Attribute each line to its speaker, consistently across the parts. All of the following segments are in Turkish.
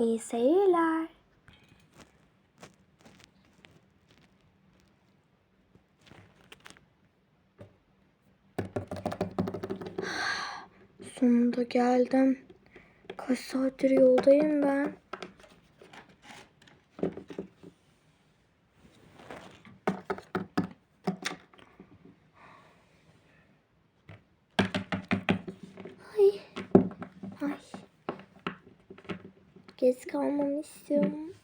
Speaker 1: İyi seyirler. Sonunda geldim. Kaç saattir yoldayım ben. Ay. Ay. Geç kalmamı istiyorum.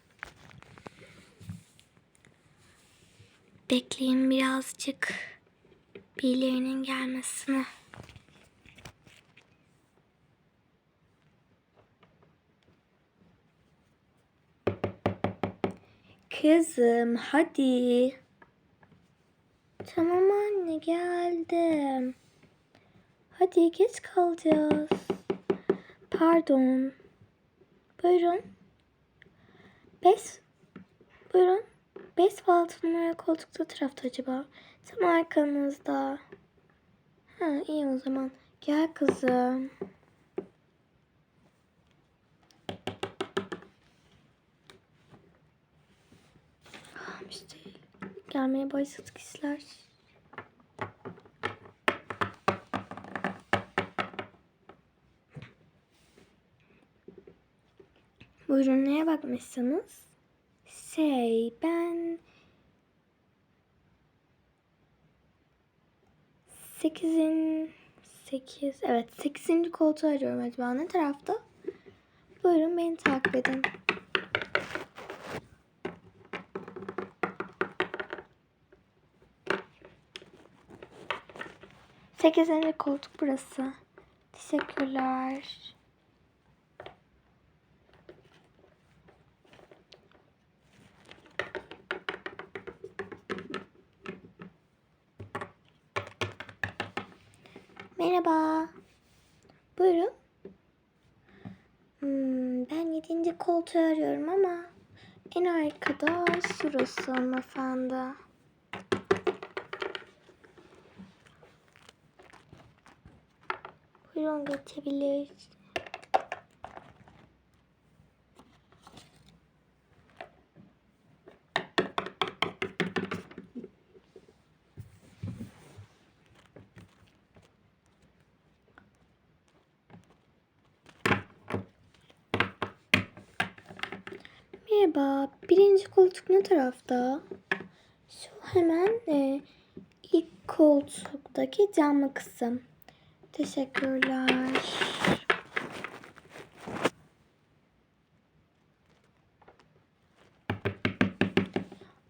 Speaker 1: Bekleyin birazcık. Birilerinin gelmesini. Kızım hadi. Tamam anne geldim. Hadi geç kalacağız. Pardon. Buyurun. Beş. Buyurun. Beş altı numara koltukta tarafta acaba. Tam arkanızda. Ha iyi o zaman. Gel kızım. Ah, işte gelmeye başladı kişiler. Buyurun neye bakmışsınız? Şey ben sekizin sekiz evet sekizinci koltuğu arıyorum acaba ne tarafta? Buyurun beni takip edin. Sekizinci koltuk burası. Teşekkürler. Merhaba. Buyurun. Hmm, ben yedinci koltuğu arıyorum ama en arkada şurası hanımefendi. Buyurun geçebilir. Merhaba. Birinci koltuk ne tarafta? Şu hemen e, ilk koltuktaki camlı kısım. Teşekkürler.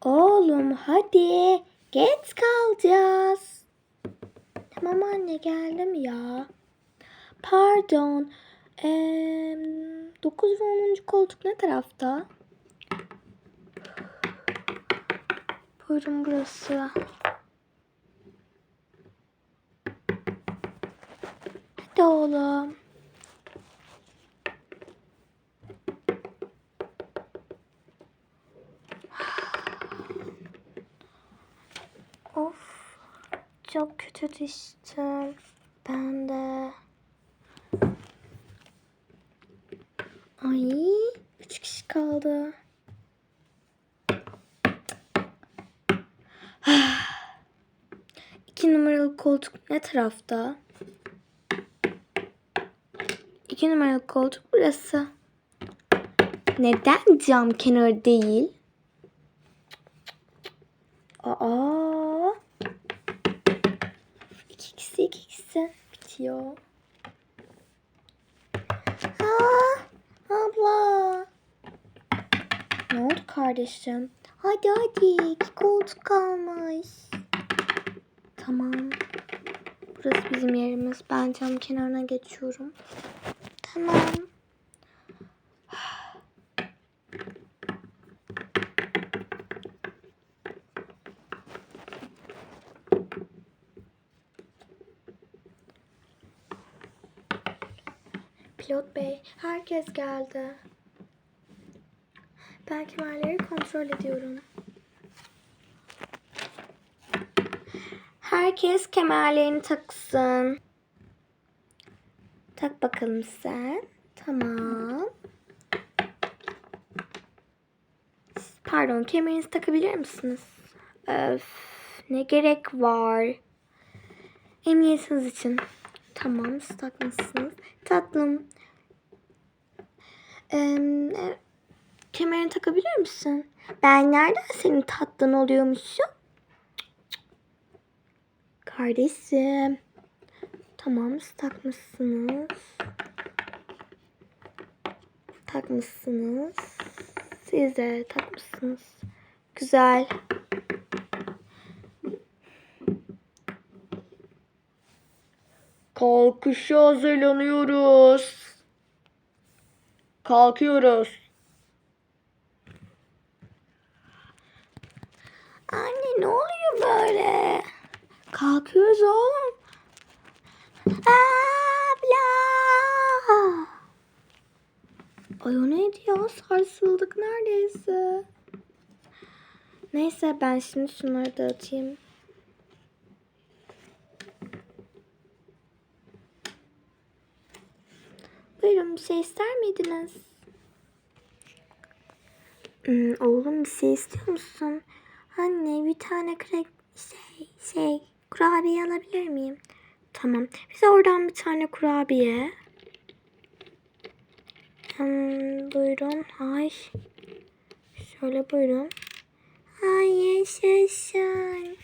Speaker 1: Oğlum hadi. Geç kalacağız. Tamam anne geldim ya. Pardon. Ee, 9 ve 10. koltuk ne tarafta? Buyurun burası. Hadi oğlum. Of. Çok kötü düştüm. Ben de. Ay. Üç kişi kaldı. İki numaralı koltuk ne tarafta? İki numaralı koltuk burası. Neden cam kenarı değil? Aa. İki kişi iki kişi bitiyor. Aa, abla. Ne oldu kardeşim? Hadi hadi iki koltuk kalmış. Tamam. Burası bizim yerimiz. Ben cam kenarına geçiyorum. Tamam. Pilot bey, herkes geldi. Ben kemerleri kontrol ediyorum. Herkes kemerlerini taksın. Tak bakalım sen. Tamam. Pardon kemerinizi takabilir misiniz? Öf, ne gerek var? Emniyetiniz için. Tamam siz takmışsınız. Tatlım. Ee, kemerini takabilir misin? Ben nereden senin tatlın oluyormuşum? Kardeşim. Tamam takmışsınız. Takmışsınız. Siz de takmışsınız. Güzel.
Speaker 2: Kalkışa hazırlanıyoruz. Kalkıyoruz.
Speaker 1: Anne ne oluyor böyle? Kalkıyoruz oğlum. Abla. Ay o neydi ya? Sarsıldık neredeyse. Neyse ben şimdi şunları dağıtayım. Buyurun bir şey ister miydiniz? Hmm, oğlum bir şey istiyor musun? Anne bir tane krek şey şey kurabiye alabilir miyim? Tamam. Bize oradan bir tane kurabiye. Hmm, buyurun. Ay. Şöyle buyurun. Ay yaşasın.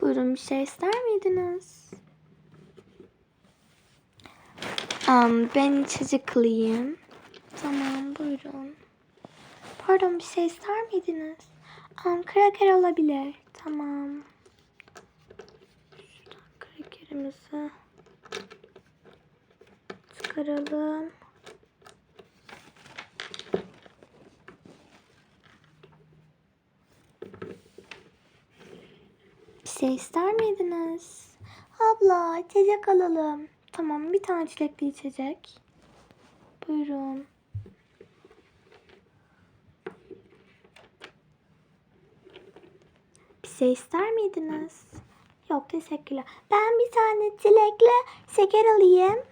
Speaker 1: Buyurun bir şey ister miydiniz? Um, ben içecek alayım. Tamam buyurun. Pardon bir şey ister miydiniz? Um, kraker olabilir. Tamam. Şuradan krakerimizi çıkaralım. Bir şey ister miydiniz? Abla içecek alalım. Tamam bir tane çilekli içecek. Buyurun. Bir şey ister miydiniz? Yok teşekkürler. Ben bir tane çilekle şeker alayım.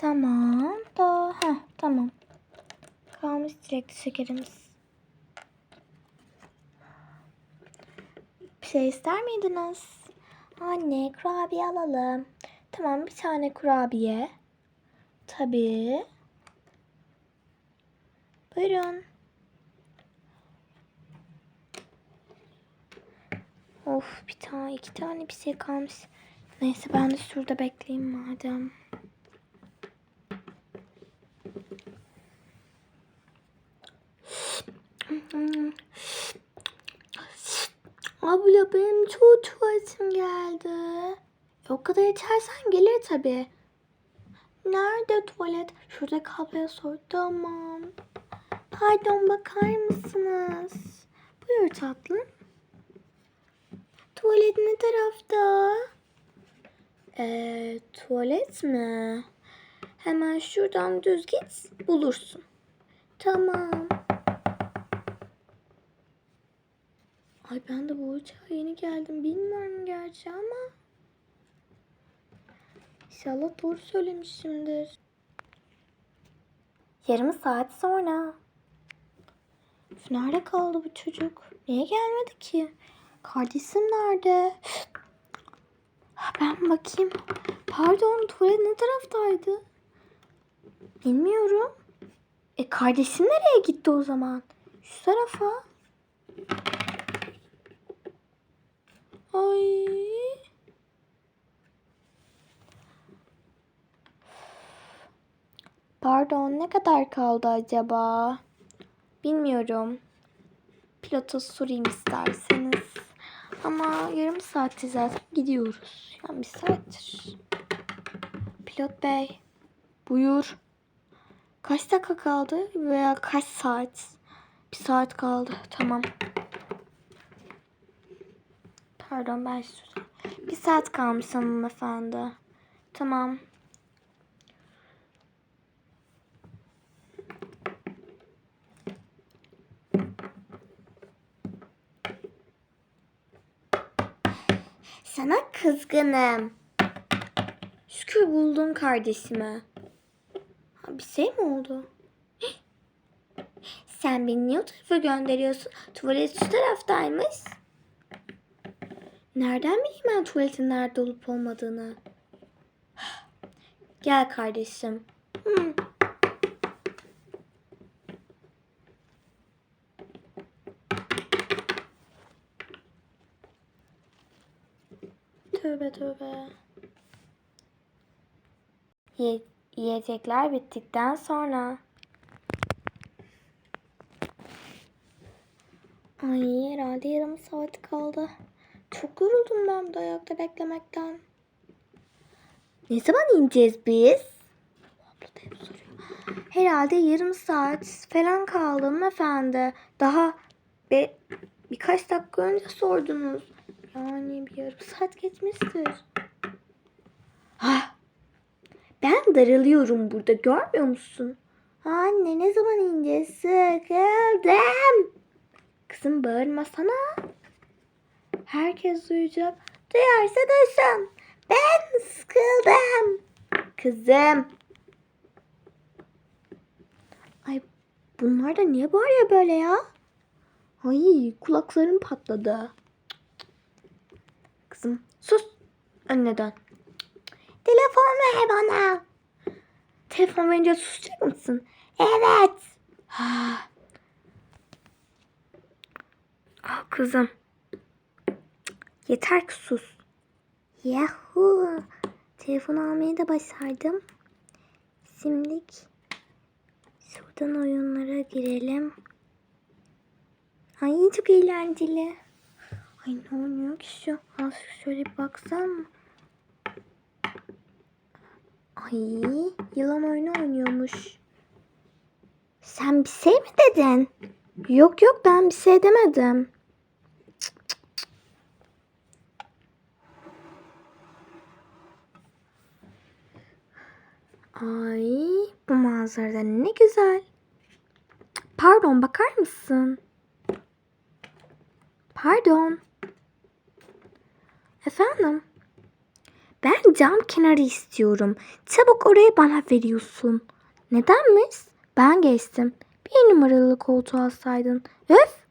Speaker 1: Tamam. Da, heh, tamam. Kalmış çilekli şekerimiz. Bir şey ister miydiniz? Anne kurabiye alalım. Tamam bir tane kurabiye. Tabii. Buyurun. Of bir tane iki tane bir şey kalmış. Neyse ben de şurada bekleyeyim madem. Abla benim çok tuvaletim geldi. E, o kadar içersen gelir tabii. Nerede tuvalet? Şurada kahveye sor. Tamam. Pardon bakar mısınız? Buyur tatlım. Tuvalet ne tarafta? Ee, tuvalet mi? Hemen şuradan düz git bulursun. Tamam. Ay ben de bu uçağa yeni geldim. Bilmiyorum gerçi ama. İnşallah doğru söylemişimdir. Yarım saat sonra. Nerede kaldı bu çocuk? Niye gelmedi ki? Kardeşim nerede? Ben bakayım. Pardon tuvalet ne taraftaydı? Bilmiyorum. E kardeşim nereye gitti o zaman? Şu tarafa. Ay. Pardon ne kadar kaldı acaba? Bilmiyorum. Pilota sorayım isterseniz. Ama yarım saattir zaten gidiyoruz. Yani bir saattir. Pilot bey. Buyur. Kaç dakika kaldı veya kaç saat? Bir saat kaldı. Tamam. Pardon ben şurada. Bir saat kalmış hanımefendi. Tamam. Sana kızgınım. Şükür buldun kardeşimi. Bir şey mi oldu? Sen beni niye o tarafa gönderiyorsun? Tuvalet şu taraftaymış. Nereden bileyim ben tuvaletin nerede olup olmadığını? Gel kardeşim. Hı. Tövbe tövbe. Ye- yiyecekler bittikten sonra. Ay herhalde yarım saat kaldı. Çok yoruldum ben de ayakta beklemekten. Ne zaman ineceğiz biz? Herhalde yarım saat falan kaldı efendi. Daha be, birkaç dakika önce sordunuz. Yani bir yarım saat geçmiştir. Ha, ben daralıyorum burada görmüyor musun? Anne ne zaman ineceğiz? Sıkıldım. Kızım bağırmasana. Herkes duyacak. Duyarsa duysun. Ben sıkıldım. Kızım. Ay bunlar da niye bağırıyor böyle ya? Ay kulaklarım patladı. Kızım sus. Anneden. Telefon ver bana. Telefon verince susacak mısın? Evet. Ah. Ah kızım. Yeter ki sus. Yahu. Telefon almayı da başardım. Şimdilik şuradan oyunlara girelim. Ay çok eğlenceli. Ay ne oynuyor ki şu? Az şöyle bir baksam. Ay yılan oyunu oynuyormuş. Sen bir şey mi dedin? Yok yok ben bir şey demedim. Ay bu manzarada ne güzel. Pardon bakar mısın? Pardon. Efendim? Ben cam kenarı istiyorum. Çabuk oraya bana veriyorsun. Nedenmiş? Ben geçtim. Bir numaralı koltuğu alsaydın. Öf!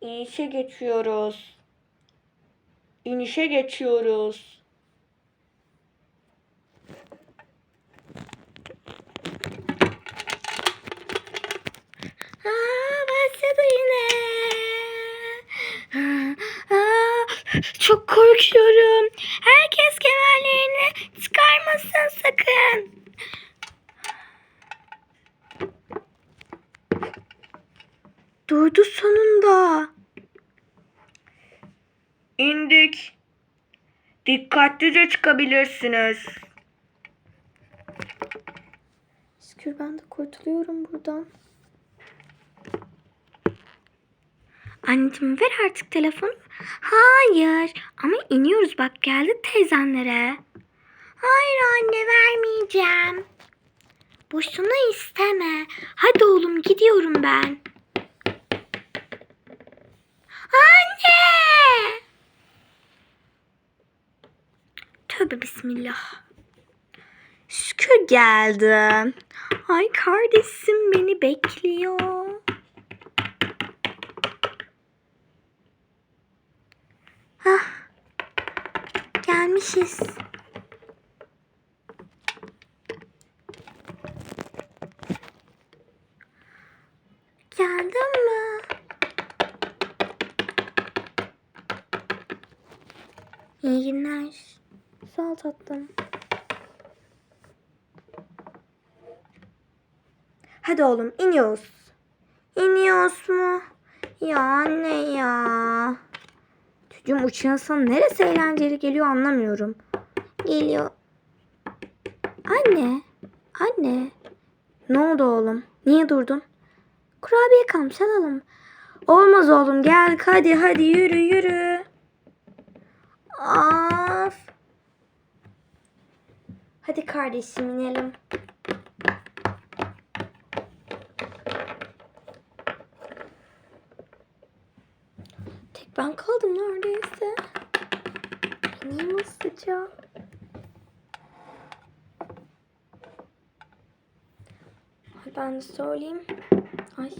Speaker 2: İnişe geçiyoruz. İnişe geçiyoruz.
Speaker 1: Aa, başladı yine. Aa, çok korkuyorum. Herkes kemerlerini çıkarmasın sakın. Durdu sonunda.
Speaker 2: İndik. Dikkatlice çıkabilirsiniz.
Speaker 1: Şükür ben de kurtuluyorum buradan. Anneciğim ver artık telefonu. Hayır ama iniyoruz bak geldik teyzenlere. Hayır anne vermeyeceğim. Boşuna isteme. Hadi oğlum gidiyorum ben. Anne! Tövbe bismillah. Şükür geldi. Ay kardeşim beni bekliyor. Hah. Gelmişiz. Geldin mi? İyi günler. Sağ ol tatlım. Hadi oğlum iniyoruz. İniyoruz mu? Ya anne ya. Çocuğum uçuyorsan neresi eğlenceli geliyor anlamıyorum. Geliyor. Anne. Anne. Ne oldu oğlum? Niye durdun? Kurabiye kalmış alalım. Olmaz oğlum gel hadi hadi yürü yürü. Of. Hadi kardeşim inelim. Tek ben kaldım neredeyse. İneyim hızlıca. Ben de söyleyeyim. Ay.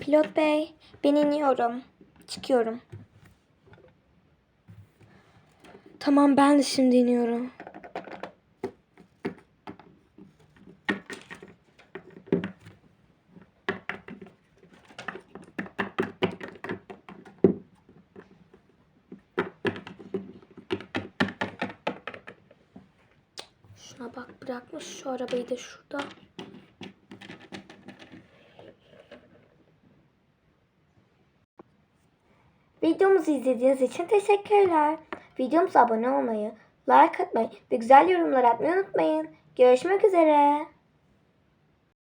Speaker 1: Pilot bey, ben iniyorum. Çıkıyorum. Tamam ben de şimdi iniyorum. Şuna bak bırakmış şu arabayı da şurada. Videomuzu izlediğiniz için teşekkürler. Videomuza abone olmayı, like atmayı ve güzel yorumlar atmayı unutmayın. Görüşmek üzere.